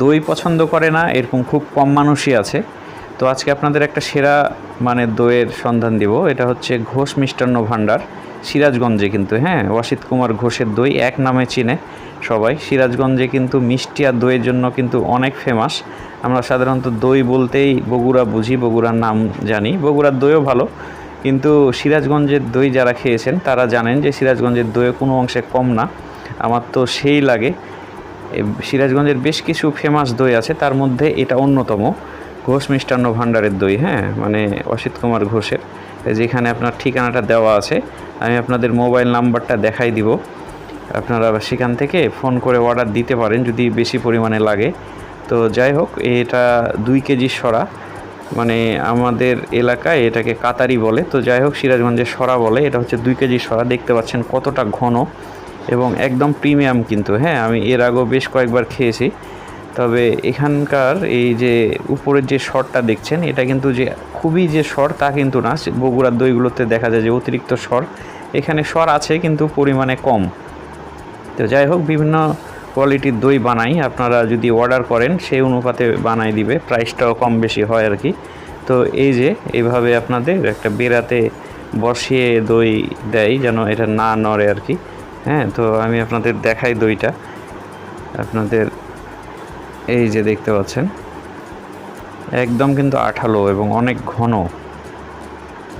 দই পছন্দ করে না, এরকম খুব কম মানুষই আছে। তো আজকে আপনাদের একটা সেরা মানে দইয়ের সন্ধান দিব, এটা হচ্ছে ঘোষ মিষ্টান্ন ভাণ্ডার, সিরাজগঞ্জে কিন্তু হ্যাঁ ওয়াসিত কুমার ঘোষের দই এক নামে চিনে সবাই। সিরাজগঞ্জে কিন্তু মিষ্টি আর দইয়ের জন্য কিন্তু অনেক ফেমাস আমরা সাধারণত দই বলতেই বগুড়া বুঝি, বগুড়ার নাম জানি। বগুড়ার দইও ভালো, কিন্তু সিরাজগঞ্জের দই যারা খেয়েছেন, তারা জানেন যে সিরাজগঞ্জের দইও কোনো অংশে কম না। আমার তো সেই লাগে। সিরাজগঞ্জের বেশ কিছু ফেমাস দই আছে, তার মধ্যে এটা অন্যতম, ঘোষ মিষ্টান্ন ভাণ্ডারের দই হ্যাঁ? মানে অসিত কুমার ঘোষের যেখানে আপনার ঠিকানাটা দেওয়া আছে, আমি আপনাদের মোবাইল নাম্বারটা দেখাই দিব। আপনারা সেখান থেকে ফোন করে অর্ডার দিতে পারেন, যদি বেশি পরিমাণে লাগে। তো যাই হোক, এটা দুই কেজি সরা মানে আমাদের এলাকায় এটাকে কাতারি বলে। তো যাই হোক, সিরাজগঞ্জের সরা বলে, এটা হচ্ছে দুই কেজি সরা। দেখতে পাচ্ছেন কতটা ঘন। এবং একদম প্রিমিয়াম কিন্তু হ্যাঁ আমি এর আগেও বেশ কয়েকবার খেয়েছি। তবে এখানকার এই যে উপরের যে স্বরটা দেখছেন, এটা কিন্তু যে খুবই যে স্বর তা কিন্তু না। বগুড়ার দইগুলোতে দেখা যায় যে অতিরিক্ত স্বর এখানে স্বর আছে কিন্তু পরিমাণে কম। তো যাই হোক, বিভিন্ন কোয়ালিটির দই বানাই। আপনারা যদি অর্ডার করেন, সেই অনুপাতে বানাই দিবে। প্রাইসটাও কম বেশি হয় আর কি। তো এই যে এইভাবে আপনাদের একটা বেড়াতে বসিয়ে দই দেয় যেন এটা না নড়ে আর কি। হ্যাঁ তো আমি আপনাদের দেখাই দইটা। আপনাদের এই যে দেখতে পাচ্ছেন, একদম কিন্তু আঠালো এবং অনেক ঘন।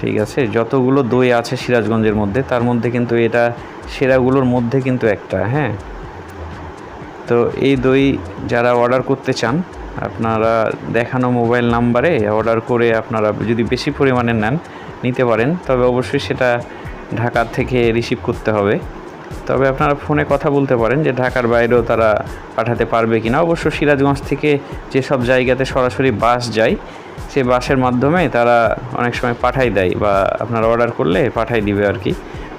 ঠিক আছে, যতগুলো দই আছে সিরাজগঞ্জের মধ্যে, তার মধ্যে কিন্তু এটা সেরাগুলোর মধ্যে কিন্তু একটা হ্যাঁ। তো এই দই যারা অর্ডার করতে চান, আপনারা দেখানো মোবাইল নাম্বারে অর্ডার করে আপনারা যদি বেশি পরিমাণে নেন, নিতে পারেন। তবে অবশ্যই সেটা ঢাকা থেকে রিসিভ করতে হবে। তবে আপনারা ফোনে কথা বলতে পারেন যে ঢাকার বাইরেও তারা পাঠাতে পারবে কিনা। অবশ্য সিরাজগঞ্জ থেকে যেসব জায়গাতে সরাসরি বাস যায়, সে বাসের মাধ্যমে তারা অনেক সময় পাঠাই দেয় বা আপনারা অর্ডার করলে পাঠাই দিবে আর কি।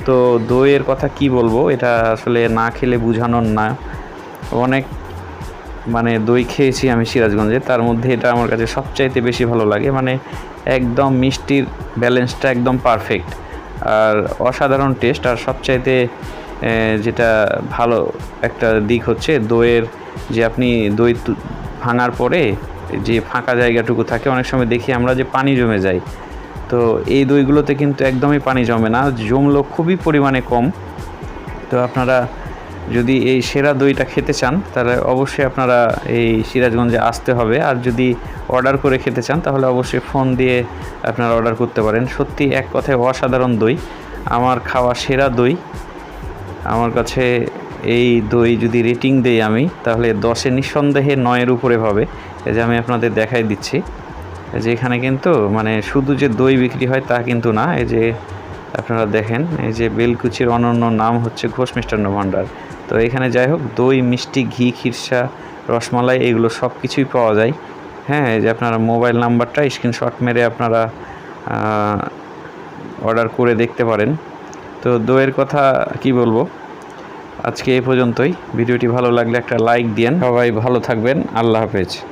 তো দইয়ের কথা কি বলব? এটা আসলে না খেলে বুঝানোর না। অনেক মানে দই খেয়েছি আমি সিরাজগঞ্জে, তার মধ্যে এটা আমার কাছে সবচাইতে বেশি ভালো লাগে। মানে একদম মিষ্টির ব্যালেন্সটা একদম পারফেক্ট। আর অসাধারণ টেস্ট। আর সবচাইতে যেটা ভালো একটা দিক হচ্ছে দইয়ের যে আপনি দই ভাঙার পরে যে ফাঁকা জায়গাটুকু থাকে, অনেক সময় দেখি আমরা যে পানি জমে যায়। তো এই দইগুলোতে কিন্তু একদমই পানি জমে না জমলো খুবই পরিমাণে কম। তো আপনারা যদি এই সেরা দইটা খেতে চান, তাহলে অবশ্যই আপনারা এই সিরাজগঞ্জে আসতে হবে। আর যদি অর্ডার করে খেতে চান, তাহলে অবশ্যই ফোন দিয়ে আপনারা অর্ডার করতে পারেন। সত্যি এক কথায় অসাধারণ দই। আমার খাওয়া সেরা দই। আমার কাছে এই দই যদি রেটিং দেই আমি, তাহলে দশে নিঃসন্দেহে নয়ের উপরে হবে। এই যে আমি আপনাদের দেখাই দিচ্ছি। যে এখানে কিন্তু মানে শুধু যে দই বিক্রি হয় তা কিন্তু না, এই যে আপনারা দেখেন, এই যে বেলকুচির অনন্য নাম হচ্ছে ঘোষ মিষ্টান্ন ভাণ্ডার। তো এখানে যাই হোক, দই, মিষ্টি, ঘি, খিরসা, রসমালাই, এগুলো সব কিছুই পাওয়া যায়। হ্যাঁ যে আপনারা মোবাইল নাম্বারটা স্ক্রিনশট মেরে আপনারা অর্ডার করে দেখতে পারেন। তো দোয়ের কথা কি বলব? আজকে এই পর্যন্তই। ভিডিওটি ভালো লাগলে একটা লাইক দিয়েন। সবাই ভালো থাকবেন। আল্লাহ হাফেজ।